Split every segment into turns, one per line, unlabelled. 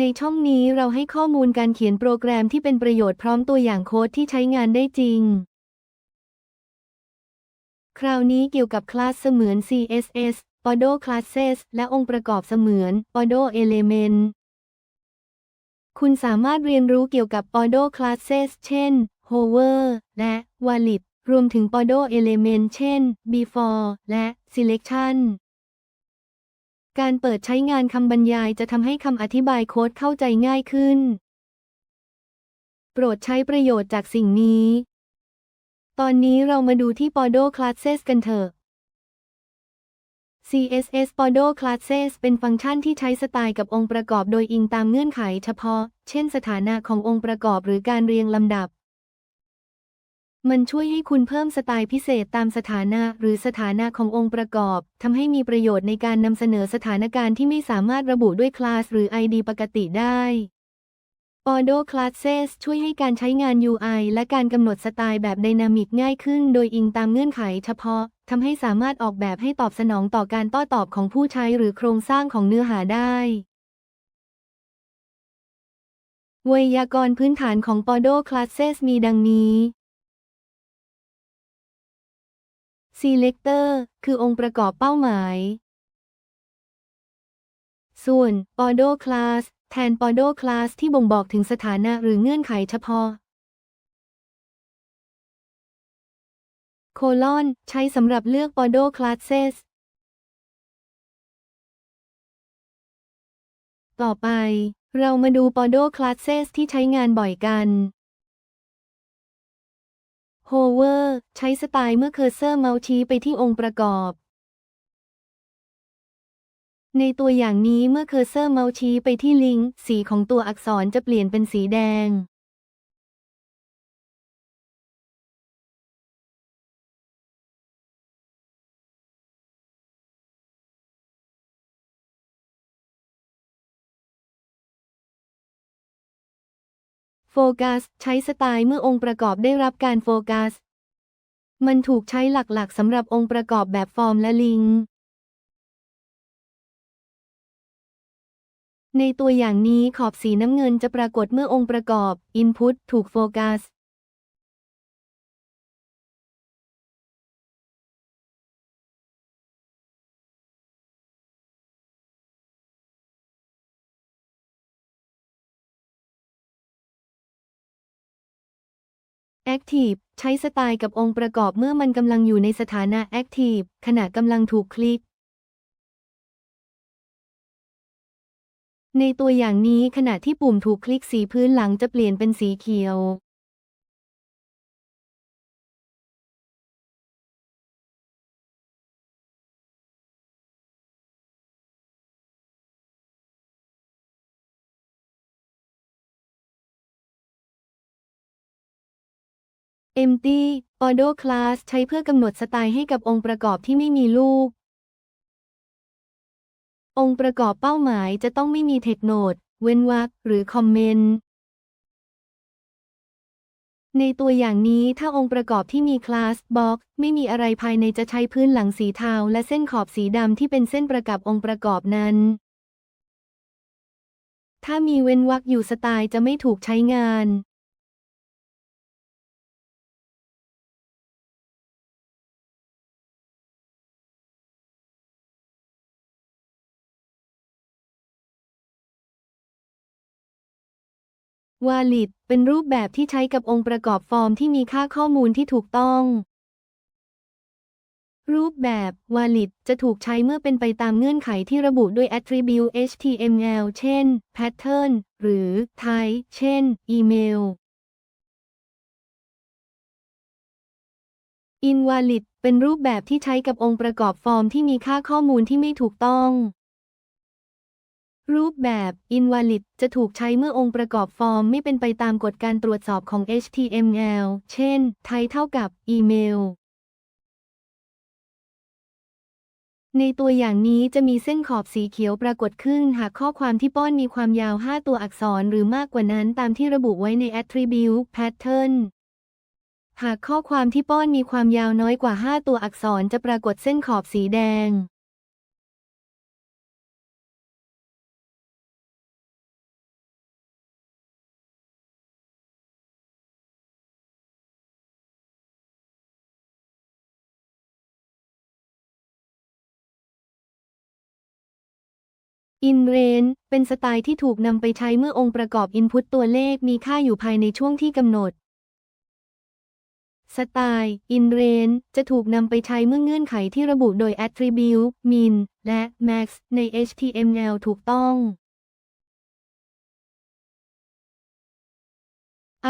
ในช่องนี้เราให้ข้อมูลการเขียนโปรแกรมที่เป็นประโยชน์พร้อมตัวอย่างโค้ดที่ใช้งานได้จริง คราวนี้เกี่ยวกับคลาสเสมือน CSS Podo Classes และองค์ประกอบเสมือน Podo Element คุณสามารถเรียนรู้เกี่ยวกับ Podo Classes เช่น Hover และ Valid รวมถึง Podo Element เช่น Before และ Selection การเปิดใช้งานคำบรรยายจะทำให้คำอธิบายโค้ดเข้าใจง่ายขึ้น โปรดใช้ประโยชน์จากสิ่งนี้ ตอนนี้เรามาดูที่ Podo Classes กันเถอะ CSS Podo Classes เป็นฟังก์ชันที่ใช้สไตล์กับองค์ประกอบโดยอิงตามเงื่อนไขเฉพาะ เช่นสถานะขององค์ประกอบหรือการเรียงลำดับ มันช่วยให้คุณเพิ่มสไตล์พิเศษตามสถานะหรือสถานะขององค์ประกอบทำให้มีประโยชน์ในการนำเสนอสถานการณ์ที่ไม่สามารถระบุด้วยคลาสหรือ ID ปกติได้ Podo Classes ช่วยให้การใช้งาน UI และการกำหนดสไตล์แบบไดนามิกง่ายขึ้น โดยอิงตามเงื่อนไขเฉพาะทำให้สามารถออกแบบให้ตอบสนองต่อการโต้อตอบของผู้ใช้หรือโครงสร้างของเนื้อหาได้ไวยากรณ์พื้นฐานของ Podo Classes มีดังนี้ Selector คือองค์ประกอบเป้าหมาย ส่วน Podo Class แทน Podo Class ที่บ่งบอกถึงสถานะหรือเงื่อนไขเฉพาะ Colon ใช้สำหรับเลือก Podo Classes ต่อไป เรามาดู Podo Classes ที่ใช้งานบ่อยกัน เวอร์ ใช้สไตล์เมื่อเคอร์เซอร์เมาส์ชี้ไปที่องค์ประกอบ ในตัวอย่างนี้เมื่อเคอร์เซอร์เมาส์ชี้ไปที่ลิงก์สีของตัวอักษรจะเปลี่ยนเป็นสีแดง โฟกัส ใช้สไตล์เมื่อองค์ประกอบได้รับการโฟกัส มันถูกใช้หลักๆสำหรับองค์ประกอบแบบฟอร์มและลิงในตัวอย่างนี้ขอบสีน้ำเงินจะปรากฏเมื่อองค์ประกอบ Input ถูกโฟกัส Active ใช้สไตล์กับองค์ประกอบเมื่อมันกำลังอยู่ในสถานะแอคทีฟขณะกำลังถูกคลิก ในตัวอย่างนี้ขณะที่ปุ่มถูกคลิกสีพื้นหลังจะเปลี่ยนเป็นสีเขียว Empty Auto Class ใช้เพื่อกำหนดสไตล์ให้กับองค์ประกอบที่ไม่มีลูก องค์ประกอบเป้าหมายจะต้องไม่มีเทคโนดเว้นวรรคหรือคอมเมนต์ ในตัวอย่างนี้ถ้าองค์ประกอบที่มีคลาสบ็อกไม่มีอะไรภายในจะใช้พื้นหลังสีเทาและเส้นขอบสีดำที่เป็นเส้นประกับองค์ประกอบนั้น ถ้ามีเว้นวรรคอยู่สไตล์จะไม่ถูกใช้งาน Valid เป็นรูปแบบที่ใช้กับองค์ประกอบฟอร์มที่มีค่าข้อมูลที่ถูกต้อง รูปแบบ Valid จะถูกใช้เมื่อเป็นไปตามเงื่อนไขที่ระบุด้วย attribute HTML เช่น pattern หรือ type เช่น email Invalid เป็นรูปแบบที่ใช้กับองค์ประกอบฟอร์มที่มีค่าข้อมูลที่ไม่ถูกต้อง รูปแบบ invalid จะถูกใช้เมื่อองค์ประกอบฟอร์มไม่เป็นไปตามกฎการตรวจสอบของ HTML เช่น ไทยเท่ากับ อีเมล ในตัวอย่างนี้จะมีเส้นขอบสีเขียวปรากฏขึ้น หากข้อความที่ป้อนมีความยาว 5 ตัวอักษรหรือมากกว่านั้นตามที่ระบุไว้ใน attribute pattern หากข้อความที่ป้อนมีความยาวน้อยกว่า 5 ตัวอักษรจะปรากฏเส้นขอบสีแดง in range เป็นสไตล์ที่ถูกนำไปใช้เมื่อองค์ประกอบ input ตัวเลขมีค่าอยู่ภายในช่วงที่กำหนด สไตล์ in range จะถูกนำไปใช้เมื่อเงื่อนไขที่ระบุโดย attribute min และ max ใน HTML ถูกต้อง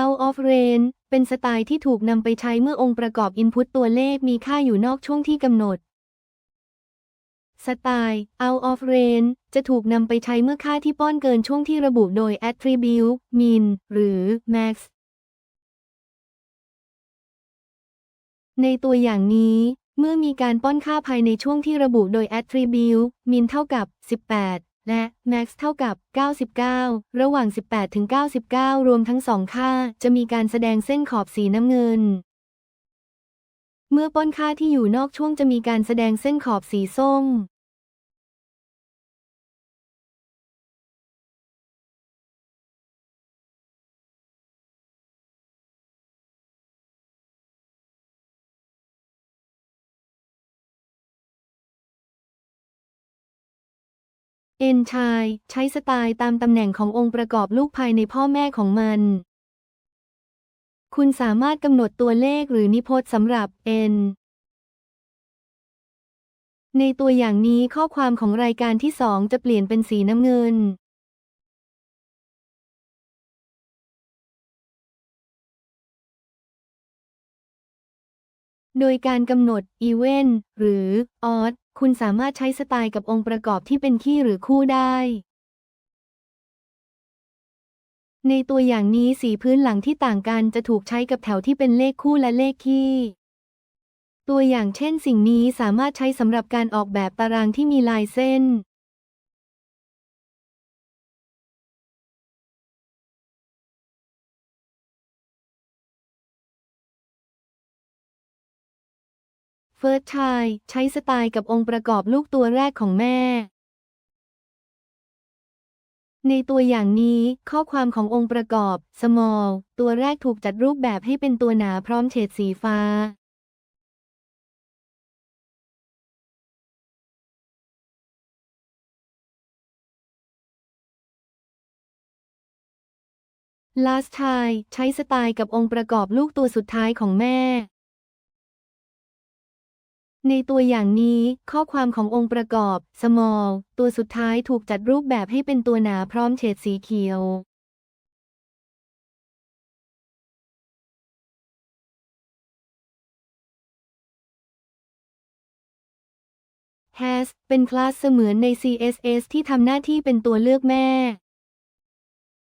out of range เป็นสไตล์ที่ถูกนำไปใช้เมื่อองค์ประกอบ input ตัวเลขมีค่าอยู่นอกช่วงที่กำหนด สไตล์ out of range จะถูกนำไปใช้เมื่อค่าที่ป้อนเกินช่วงที่ระบุโดย attribute min หรือ max ในตัวอย่างนี้ เมื่อมีการป้อนค่าภายในช่วงที่ระบุโดย attribute min เท่ากับ 18 และ max เท่ากับ 99 ระหว่าง 18 ถึง 99 รวมทั้งสองค่า จะมีการแสดงเส้นขอบสีน้ำเงิน เมื่อป้อนค่าที่อยู่นอกช่วงจะมีการแสดงเส้นขอบสีส้มเอนชาย ใช้สไตล์ตามตำแหน่งขององค์ประกอบลูกภายในพ่อแม่ของมัน คุณสามารถกำหนดตัวเลขหรือนิพจน์สำหรับ n ในตัวอย่างนี้ข้อความของรายการที่ 2 จะเปลี่ยนเป็นสีน้ำเงิน โดยการกำหนด event หรือ odd คุณสามารถใช้สไตล์กับองค์ประกอบที่เป็นคี่หรือคู่ได้ ในตัวอย่างนี้สีพื้นหลังที่ต่างกันจะถูกใช้กับแถวที่เป็นเลขคู่และเลขคี่ ตัวอย่างเช่นสิ่งนี้สามารถใช้สำหรับการออกแบบตารางที่มีลายเส้น เฟิร์สชายใช้สไตล์กับองค์ประกอบลูกตัวแรกของแม่ ในตัวอย่างนี้ข้อความขององค์ประกอบ small ตัวแรกถูกจัดรูปแบบให้เป็นตัวหนาพร้อมเฉดสีฟ้า last child ใช้สไตล์กับองค์ประกอบลูกตัวสุดท้ายของแม่ ในตัวอย่างนี้ข้อความขององค์ประกอบ small ตัวสุดท้ายถูกจัดรูปแบบให้เป็นตัวหนาพร้อมเฉดสีเขียว has เป็นคลาสเสมือนใน CSS ที่ทำหน้าที่เป็นตัวเลือกแม่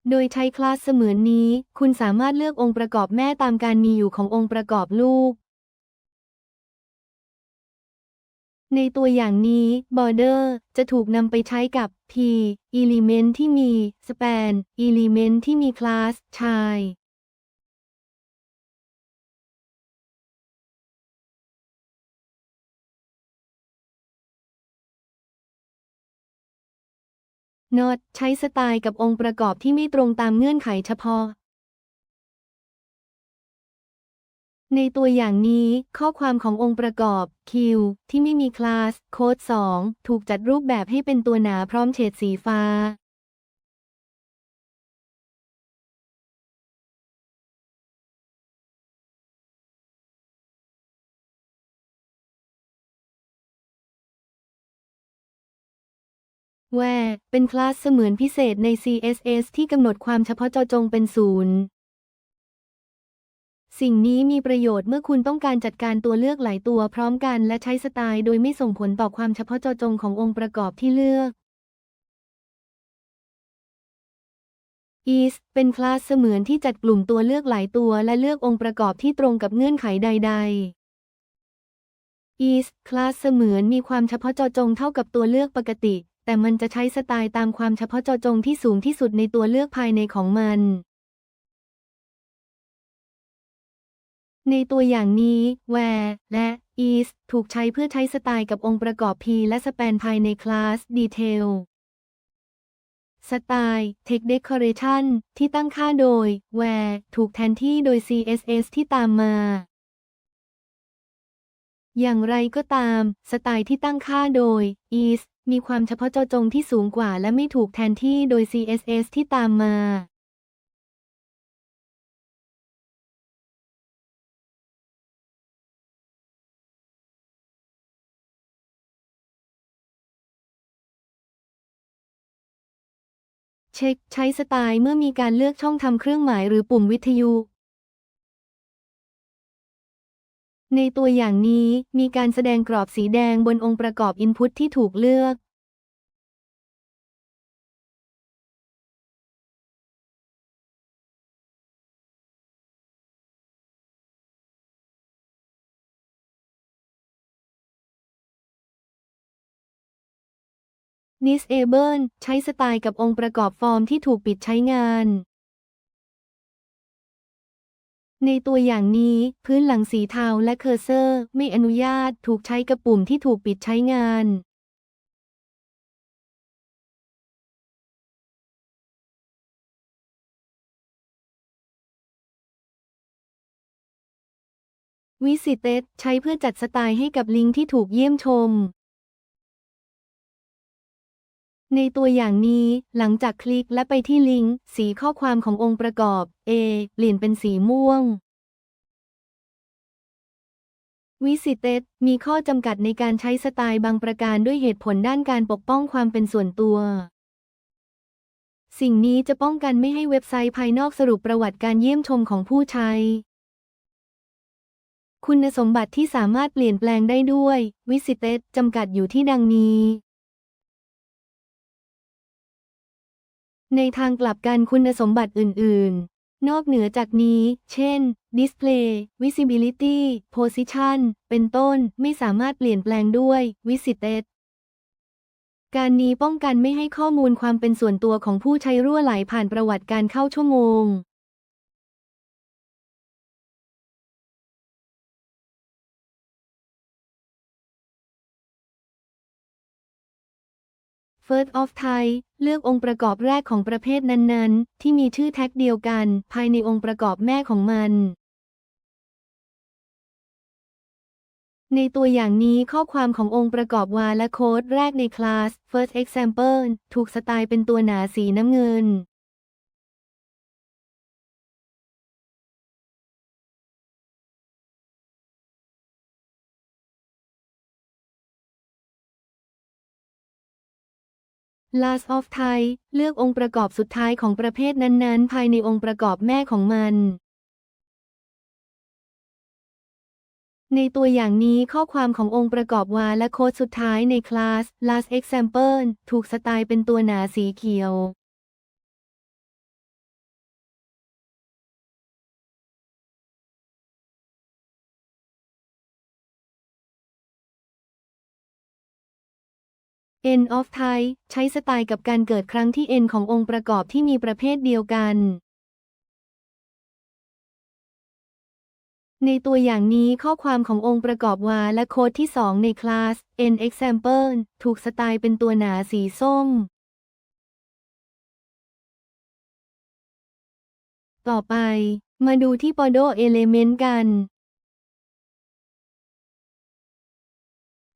โดยใช้คลาสเสมือนนี้ คุณสามารถเลือกองค์ประกอบแม่ตามการมีอยู่ขององค์ประกอบลูก ในตัวอย่างนี้ border จะถูกนำไปใช้กับ p element ที่มี span element ที่มีคลาส child not ใช้สไตล์กับองค์ประกอบที่ไม่ตรงตามเงื่อนไขเฉพาะ ในตัวอย่างนี้ข้อความขององค์ประกอบ Q ที่ไม่มีคลาสโค้ด 2 ถูกจัดรูปแบบให้เป็นตัวหนาพร้อมเฉดสีฟ้า where เป็นคลาสเสมือนพิเศษใน CSS ที่กำหนดความเฉพาะเจาะจงเป็นศูนย์ สิ่งนี้มีประโยชน์เมื่อคุณต้องการจัดการตัวเลือกหลายตัวพร้อมกันและใช้สไตล์โดยไม่ส่งผลต่อความเฉพาะเจาะจงขององค์ประกอบที่เลือก is เป็นคลาสเสมือนที่จัดกลุ่มตัวเลือกหลายตัวและเลือกองค์ประกอบที่ตรงกับเงื่อนไขใด ๆ is คลาสเสมือนมีความเฉพาะเจาะจงเท่ากับตัวเลือกปกติ แต่มันจะใช้สไตล์ตามความเฉพาะเจาะจงที่สูงที่สุดในตัวเลือกภายในของมัน ในตัวอย่างนี้ where และ is ถูกใช้เพื่อใช้สไตล์กับองค์ประกอบ p และ span ภายในคลาส detail สไตล์ text decoration ที่ตั้งค่าโดย where ถูกแทนที่โดย css ที่ตามมา อย่างไรก็ตาม สไตล์ที่ตั้งค่าโดย is มีความเฉพาะเจาะจงที่สูงกว่า และไม่ถูกแทนที่โดย CSS ที่ตามมา เช็คใช้สไตล์เมื่อมีการเลือกช่องทำเครื่องหมายหรือปุ่มวิทยุ ในตัวอย่างนี้มีการแสดงกรอบสีแดงบนองค์ประกอบอินพุตที่ถูกเลือก Disable ใช้สไตล์กับองค์ประกอบฟอร์มที่ถูกปิดใช้งาน ในตัวอย่างนี้ พื้นหลังสีเทาและเคอร์เซอร์ไม่อนุญาตถูกใช้กับปุ่มที่ถูกปิดใช้งาน Visited ใช้เพื่อจัดสไตล์ให้กับลิงก์ที่ถูกเยี่ยมชม ในตัวอย่างนี้ หลังจากคลิกและไปที่ลิงก์สีข้อความขององค์ประกอบ A เปลี่ยนเป็นสีม่วง Visited มีข้อจำกัดในการใช้สไตล์บางประการด้วยเหตุผลด้านการปกป้องความเป็นส่วนตัว สิ่งนี้จะป้องกันไม่ให้เว็บไซต์ภายนอกสรุปประวัติการเยี่ยมชมของผู้ใช้ คุณสมบัติที่สามารถเปลี่ยนแปลงได้ด้วย Visited จำกัดอยู่ที่ดังนี้ ในทางกลับกันคุณสมบัติอื่น ๆ นอกเหนือจากนี้ เช่น Display Visibility Position เป็นต้นไม่สามารถเปลี่ยนแปลงด้วย Visited การนี้ป้องกันไม่ให้ข้อมูลความเป็นส่วนตัวของผู้ใช้รั่วไหลผ่านประวัติการเข้าชั่วโมง First of Thai เลือกองค์ประกอบแรกของประเภทนั้นๆ ที่มีชื่อแท็กเดียวกัน ภายในองค์ประกอบแม่ของมัน ในตัวอย่างนี้ข้อความขององค์ประกอบวาและโค้ดแรกในคลาส First Example ถูกสไตล์เป็นตัวหนาสีน้ำเงิน Last of Thai เลือกองค์ประกอบสุดท้ายของประเภทนั้นๆ ภายในองค์ประกอบแม่ของมัน ในตัวอย่างนี้ข้อความขององค์ประกอบวาและโค้ดสุดท้ายในคลาส Last Example ถูกสไตล์เป็นตัวหนาสีเขียว End of Thai ใช้สไตล์กับการเกิดครั้งที่ n ขององค์ประกอบที่มีประเภทเดียวกัน ในตัวอย่างนี้ข้อความขององค์ประกอบวาและโค้ดที่ 2 ในคลาส n example ถูกสไตล์เป็นตัวหนาสีส้ม ต่อไป มาดูที่ Podo Element กัน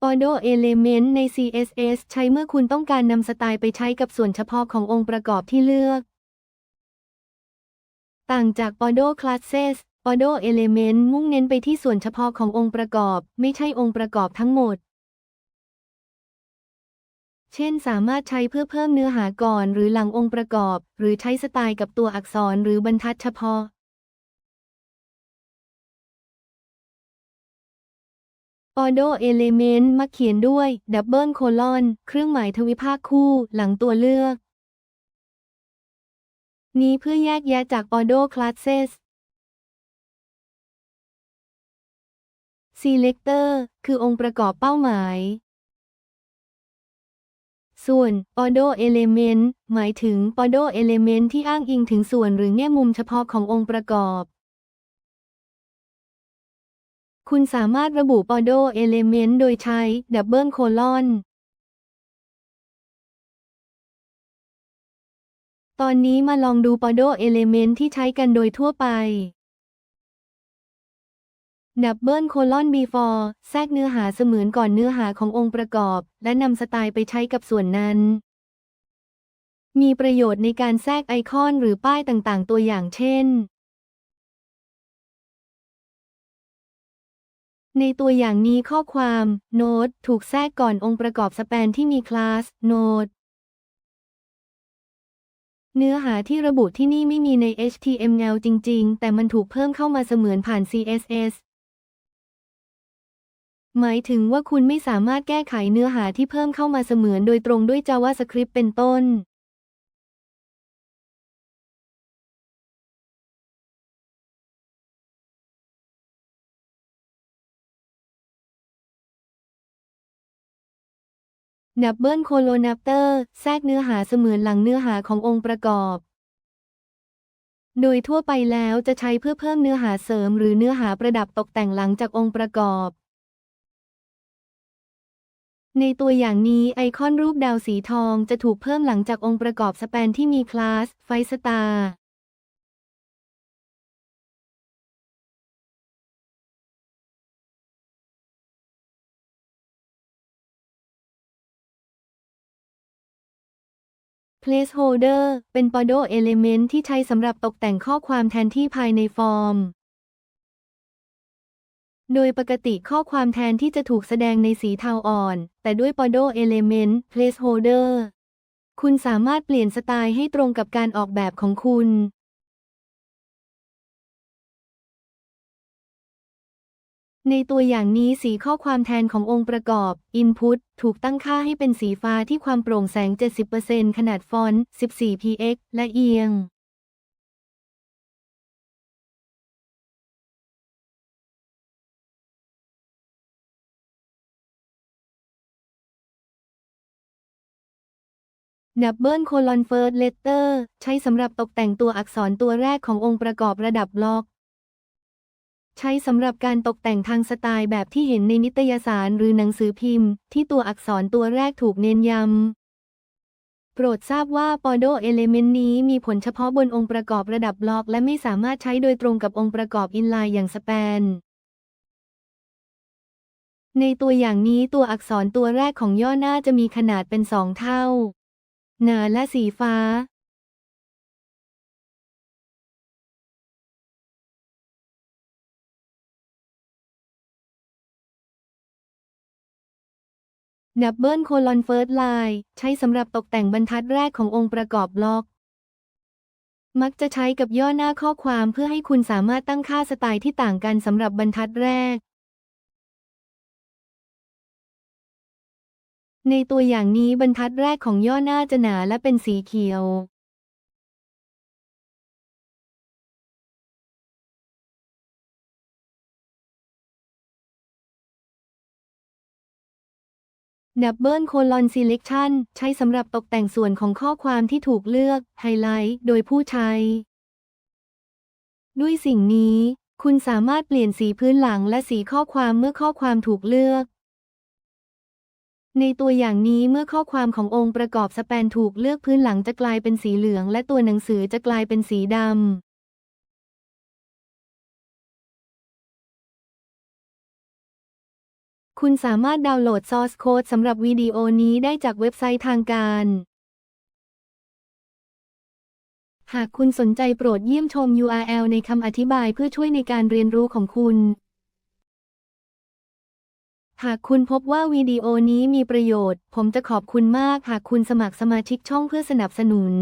Podo Element ใน CSS ใช้เมื่อคุณต้องการนำสไตล์ไปใช้กับส่วนเฉพาะขององค์ประกอบที่เลือก ต่างจาก Podo Classes Podo Element มุ่งเน้นไปที่ส่วนเฉพาะขององค์ประกอบ ไม่ใช่องค์ประกอบทั้งหมด เช่นสามารถใช้เพื่อเพิ่มเนื้อหาก่อนหรือหลังองค์ประกอบ หรือใช้สไตล์กับตัวอักษรหรือบรรทัดเฉพาะ Ordo Element มักเขียนด้วย Double Colon เครื่องหมายทวิภาคคู่หลังตัวเลือก นี้เพื่อแยกแยะจาก Ordo Classes Selector คือองค์ประกอบเป้าหมาย ส่วน Ordo Element หมายถึง Ordo Element ที่อ้างอิงถึงส่วนหรือแง่มุมเฉพาะขององค์ประกอบ คุณสามารถระบุ Podo Element โดยใช้ Double Colon ตอนนี้มาลองดู Podo Element ที่ใช้กันโดยทั่วไปดับเบิลโคลอน before แทรกเนื้อหาเสมือนก่อนเนื้อหาขององค์ประกอบ และนำสไตล์ไปใช้กับส่วนนั้น มีประโยชน์ในการแทรกไอคอนหรือป้ายต่างๆ ตัวอย่างเช่น ในตัวอย่างนี้ข้อความ โน้ตถูกแทรกก่อนองค์ประกอบสแปนที่มีคลาส โน้ตเนื้อหาที่ระบุที่นี่ไม่มีใน HTML จริง ๆ แต่มันถูกเพิ่มเข้ามาเสมือนผ่าน CSS หมายถึงว่าคุณไม่สามารถแก้ไขเนื้อหาที่เพิ่มเข้ามาเสมือนโดยตรงด้วย JavaScript เป็นต้น ดับเบิลโคโลนัปเตอร์แทรกเนื้อหาเสมือนหลังเนื้อหาขององค์ประกอบ โดยทั่วไปแล้วจะใช้เพื่อเพิ่มเนื้อหาเสริมหรือเนื้อหาประดับตกแต่งหลังจากองค์ประกอบ ในตัวอย่างนี้ไอคอนรูปดาวสีทองจะถูกเพิ่มหลังจากองค์ประกอบสแปนที่มีคลาสไฟสตาร์ placeholder เป็น Podo element ที่ใช้สำหรับตกแต่งข้อความแทนที่ภายในฟอร์ม โดยปกติข้อความแทนที่จะถูกแสดงในสีเทาอ่อน แต่ด้วย Podo element placeholder คุณสามารถเปลี่ยนสไตล์ให้ตรงกับการออกแบบของคุณ ในตัวอย่างนี้สีข้อความแทนขององค์ประกอบ Input ถูกตั้งค่าให้เป็นสีฟ้าที่ความโปร่งแสง 70%ขนาดฟอนต์ 14 px และเอียง ดับเบิลโคลอนเฟิร์สเลเตอร์ใช้สำหรับตกแต่งตัวอักษรตัวแรกขององค์ประกอบระดับบล็อก ใช้สำหรับการตกแต่งทางสไตล์แบบที่เห็นในนิตยสารหรือหนังสือพิมพ์ ที่ตัวอักษรตัวแรกถูกเน้นย้ำ โปรดทราบว่า Podo Element นี้มีผลเฉพาะบนองค์ประกอบระดับบล็อก และไม่สามารถใช้โดยตรงกับองค์ประกอบอินไลน์อย่างสแปน ในตัวอย่างนี้ตัวอักษรตัวแรกของย่อหน้าจะมีขนาดเป็นสองเท่า หนาและสีฟ้า ดับเบิลโคลอนเฟิร์สไลน์ใช้สำหรับตกแต่งบรรทัดแรกขององค์ประกอบบล็อก มักจะใช้กับย่อหน้าข้อความเพื่อให้คุณสามารถตั้งค่าสไตล์ที่ต่างกันสำหรับบรรทัดแรก ในตัวอย่างนี้บรรทัดแรกของย่อหน้าจะหนาและเป็นสีเขียว ดับเบิลโคลอน selection ใช้สำหรับตกแต่งส่วนของข้อความที่ถูกเลือก ไฮไลท์ โดยผู้ใช้ ด้วยสิ่งนี้ คุณสามารถเปลี่ยนสีพื้นหลังและสีข้อความเมื่อข้อความถูกเลือก ในตัวอย่างนี้เมื่อข้อความขององค์ประกอบสแปนถูกเลือกพื้นหลังจะกลายเป็นสีเหลือง และตัวหนังสือจะกลายเป็นสีดำ คุณสามารถดาวน์โหลดซอร์สโค้ดสำหรับวิดีโอนี้ได้จากเว็บไซต์ทางการ หากคุณสนใจโปรดเยี่ยมชม URL ในคำอธิบายเพื่อช่วยในการเรียนรู้ของคุณ หากคุณพบว่าวิดีโอนี้มีประโยชน์ ผมจะขอบคุณมากหากคุณสมัครสมาชิกช่องเพื่อสนับสนุน